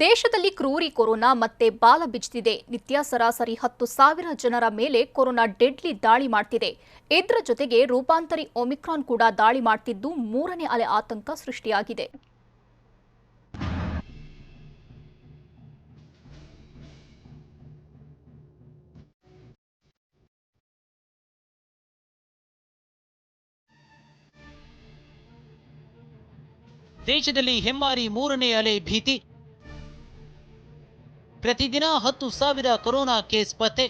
ದೇಶದಲ್ಲಿ ಕ್ರೂರಿ ಕೊರೋನಾ ಮತ್ತೆ ಬಾಲ ಬಿಚ್ಚುತ್ತಿದೆ ನಿತ್ಯ ಸರಾಸರಿ ಹತ್ತು ಸಾವಿರ ಜನರ ಮೇಲೆ ಕೊರೋನಾ ಡೆಡ್ಲಿ ದಾಳಿ ಮಾಡ್ತಿದೆ. ಇದರ ಜೊತೆಗೆ ರೂಪಾಂತರಿ ಒಮಿಕ್ರಾನ್ ಕೂಡ ದಾಳಿ ಮಾಡ್ತಿದ್ದು ಮೂರನೇ ಅಲೆ ಆತಂಕ ಸೃಷ್ಟಿಯಾಗಿದೆ. ದೇಶದಲ್ಲಿ ಹೆಮ್ಮಾರಿ ಮೂರನೇ ಅಲೆ ಭೀತಿ. ಪ್ರತಿದಿನ ಹತ್ತು ಸಾವಿರ ಕೊರೋನಾ ಕೇಸ್ ಪತ್ತೆ.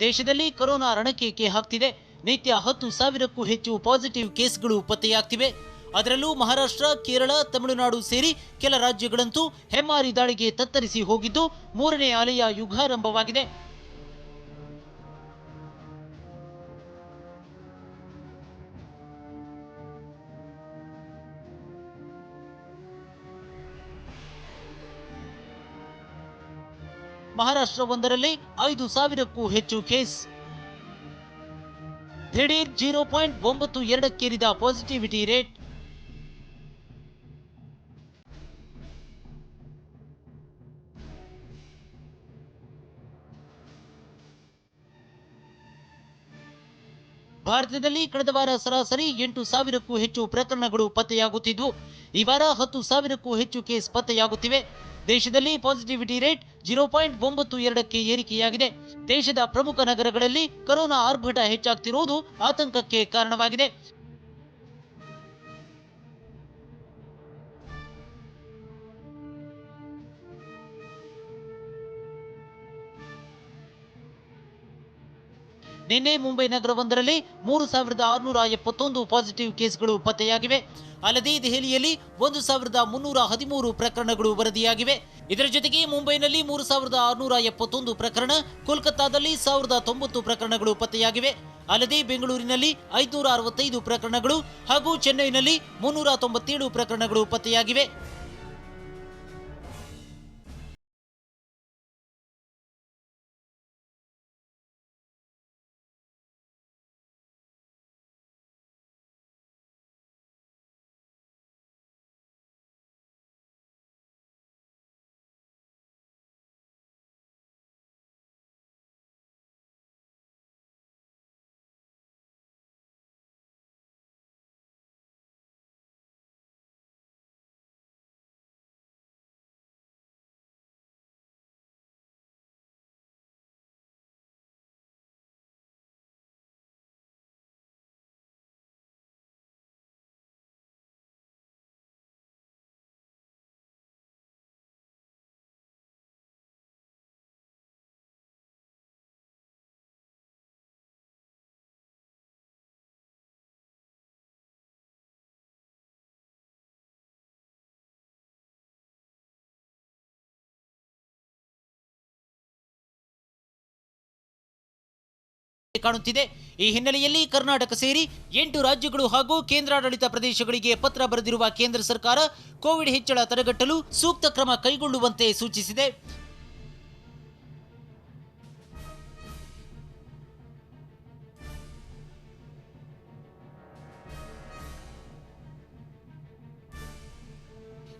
ದೇಶದಲ್ಲಿ ಕೊರೋನಾ ರಣಕೇಕೆ ಹಾಕ್ತಿದೆ ನಿತ್ಯ ಹತ್ತು ಸಾವಿರಕ್ಕೂ ಹೆಚ್ಚು ಪಾಸಿಟಿವ್ ಕೇಸ್ಗಳು ಪತ್ತೆಯಾಗ್ತಿವೆ. ಅದರಲ್ಲೂ ಮಹಾರಾಷ್ಟ್ರ, ಕೇರಳ, ತಮಿಳುನಾಡು ಸೇರಿ ಕೆಲ ರಾಜ್ಯಗಳಂತೂ ಹೆಮ್ಮಾರಿ ದಾಳಿಗೆ ತತ್ತರಿಸಿ ಹೋಗಿದ್ದು ಮೂರನೇ ಅಲೆಯ ಯುಗಾರಂಭವಾಗಿದೆ. ಮಹಾರಾಷ್ಟ್ರವೊಂದರಲ್ಲಿ ಐದು ಸಾವಿರಕ್ಕೂ ಹೆಚ್ಚು ಕೇಸ್. ದಿಢೀರ್ ಜೀರೋ ಪಾಯಿಂಟ್ ಒಂಬತ್ತು ಎರಡಕ್ಕೇರಿದ ಪಾಸಿಟಿವಿಟಿ ರೇಟ್. ಭಾರತದಲ್ಲಿ ಕಳೆದ ವಾರ ಸರಾಸರಿ ಎಂಟು ಸಾವಿರಕ್ಕೂ ಹೆಚ್ಚು ಪ್ರಕರಣಗಳು ಪತ್ತೆಯಾಗುತ್ತಿದ್ದು, ಈ ವಾರ ಹತ್ತು ಸಾವಿರಕ್ಕೂ ಹೆಚ್ಚು ಕೇಸ್ ಪತ್ತೆಯಾಗುತ್ತಿವೆ. ದೇಶದಲ್ಲಿ ಪಾಸಿಟಿವಿಟಿ ರೇಟ್ ಜೀರೋ ಪಾಯಿಂಟ್ ಒಂಬತ್ತು ಎರಡಕ್ಕೆ ಏರಿಕೆಯಾಗಿದೆ. ದೇಶದ ಪ್ರಮುಖ ನಗರಗಳಲ್ಲಿ ಕೊರೋನಾ ಆರ್ಭಟ ಹೆಚ್ಚಾಗ್ತಿರುವುದು ಆತಂಕಕ್ಕೆ ಕಾರಣವಾಗಿದೆ. ನಿನ್ನೆ ಮುಂಬೈ ನಗರವೊಂದರಲ್ಲಿ ಮೂರು ಸಾವಿರದ ಆರುನೂರ ಎಪ್ಪತ್ತೊಂದು ಪಾಸಿಟಿವ್ ಕೇಸ್ಗಳು ಪತ್ತೆಯಾಗಿವೆ. ಅಲ್ಲದೆ ದೆಹಲಿಯಲ್ಲಿ ಒಂದು ಸಾವಿರದ ಮುನ್ನೂರ ಹದಿಮೂರು ಪ್ರಕರಣಗಳು ವರದಿಯಾಗಿವೆ. ಇದರ ಜೊತೆಗೆ ಮುಂಬೈನಲ್ಲಿ ಮೂರು ಸಾವಿರದ ಆರುನೂರ ಎಪ್ಪತ್ತೊಂದು ಪ್ರಕರಣ, ಕೋಲ್ಕತ್ತಾದಲ್ಲಿ ಸಾವಿರದ ತೊಂಬತ್ತು ಪ್ರಕರಣಗಳು ಪತ್ತೆಯಾಗಿವೆ. ಅಲ್ಲದೆ ಬೆಂಗಳೂರಿನಲ್ಲಿ ಐದುನೂರ ಅರವತ್ತೈದು ಪ್ರಕರಣಗಳು ಹಾಗೂ ಚೆನ್ನೈನಲ್ಲಿ ಮುನ್ನೂರ ತೊಂಬತ್ತೇಳು ಪ್ರಕರಣಗಳು ಪತ್ತೆಯಾಗಿವೆ. ಕಾಣುತ್ತಿದೆ. ಈ ಹಿನ್ನೆಲೆಯಲ್ಲಿ ಕರ್ನಾಟಕ ಸೇರಿ ಎಂಟು ರಾಜ್ಯಗಳು ಹಾಗೂ ಕೇಂದ್ರಾಡಳಿತ ಪ್ರದೇಶಗಳಿಗೆ ಪತ್ರ ಬರೆದಿರುವ ಕೇಂದ್ರ ಸರ್ಕಾರ ಕೋವಿಡ್ ಹೆಚ್ಚಳ ತಡೆಗಟ್ಟಲು ಸೂಕ್ತ ಕ್ರಮ ಕೈಗೊಳ್ಳುವಂತೆ ಸೂಚಿಸಿದೆ.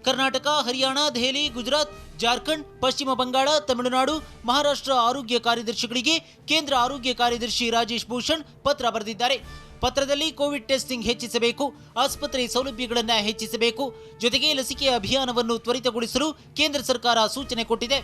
ಕರ್ನಾಟಕ, ಹರಿಯಾಣ, ದೆಹಲಿ, ಗುಜರಾತ್ ಜಾರ್ಖಂಡ್, ಪಶ್ಚಿಮ ಬಂಗಾಳ, ತಮಿಳುನಾಡು, ಮಹಾರಾಷ್ಟ್ರ ಆರೋಗ್ಯ ಕಾರ್ಯದರ್ಶಿಗಳಿಗೆ ಕೇಂದ್ರ ಆರೋಗ್ಯ ಕಾರ್ಯದರ್ಶಿ ರಾಜೇಶ್ ಭೂಷಣ್ ಪತ್ರ ಬರೆದಿದ್ದಾರೆ. ಪತ್ರದಲ್ಲಿ ಕೋವಿಡ್ ಟೆಸ್ಟಿಂಗ್ ಹೆಚ್ಚಿಸಬೇಕು, ಆಸ್ಪತ್ರೆ ಸೌಲಭ್ಯಗಳನ್ನು ಹೆಚ್ಚಿಸಬೇಕು, ಜೊತೆಗೆ ಲಸಿಕೆ ಅಭಿಯಾನವನ್ನು ತ್ವರಿತಗೊಳಿಸಲು ಕೇಂದ್ರ ಸರ್ಕಾರ ಸೂಚನೆ ಕೊಟ್ಟಿದೆ.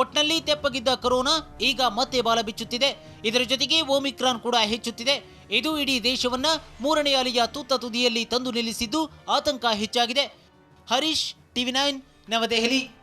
ಒಟ್ನಲ್ಲಿ ತೆಪ್ಪಗಿದ್ದ ಕೊರೋನಾ ಈಗ ಮತ್ತೆ ಬಾಲ ಬಿಚ್ಚುತ್ತಿದೆ. ಇದರ ಜೊತೆಗೆ ಓಮಿಕ್ರಾನ್ ಕೂಡ ಹೆಚ್ಚುತ್ತಿದೆ. ಇದು ಇಡೀ ದೇಶವನ್ನ ಮೂರನೇ ಅಲೆಯ ತುತ್ತ ತುದಿಯಲ್ಲಿ ತಂದು ನಿಲ್ಲಿಸಿದ್ದು ಆತಂಕ ಹೆಚ್ಚಾಗಿದೆ. Harish, TV nine, Navadehali.